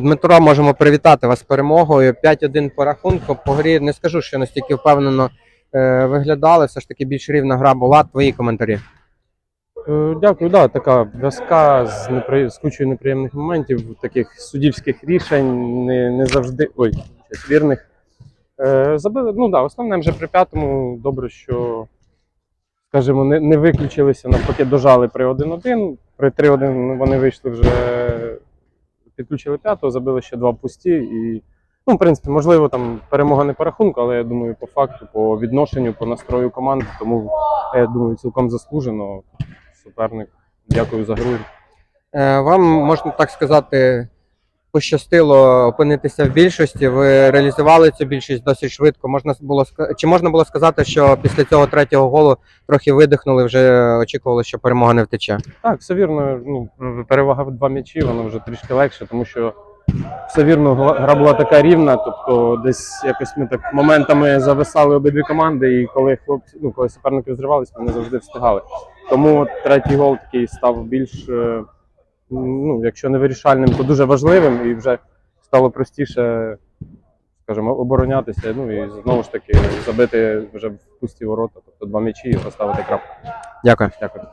Дмитро, можемо привітати вас з перемогою. 5-1 по рахунку. По грі не скажу, що настільки впевнено е, виглядали. Все ж таки більш рівна гра була. Твої коментарі. Е, Дякую, да, така в'язка з, непри... з кучою неприємних моментів, таких суддівських рішень, не, не завжди ой, щось вірних. Е, забили, ну да, основне вже при п'ятому добре, що, скажімо, не, не виключилися, навпаки, дожали при 1-1. При 3-1 вони вийшли вже, підключили п'ятого, забили ще два пусті. І, ну, в принципі, можливо, там перемога не по рахунку, але я думаю, по факту, по відношенню, по настрою команди, тому я думаю, цілком заслужено. Суперник. Дякую за гру. Е, Вам можна так сказати, пощастило опинитися в більшості. Ви реалізували цю більшість досить швидко. Можна було чи можна було сказати, що після цього третього голу трохи видихнули, вже очікували, що перемога не втече. Так, все вірно. Ну, перевага в два м'ячі, воно вже трішки легше, тому що все вірно, гра була така рівна. Тобто, десь якось ми так моментами зависали обидві команди, і коли хлопці, ну коли суперники зривалися, ми не завжди встигали. Тому третій гол такий став більш, е, ну, якщо не вирішальним, то дуже важливим, і вже стало простіше, скажімо, оборонятися. Ну і знову ж таки забити вже в пусті ворота, тобто два м'ячі і поставити крапку. Дякую. Дякую.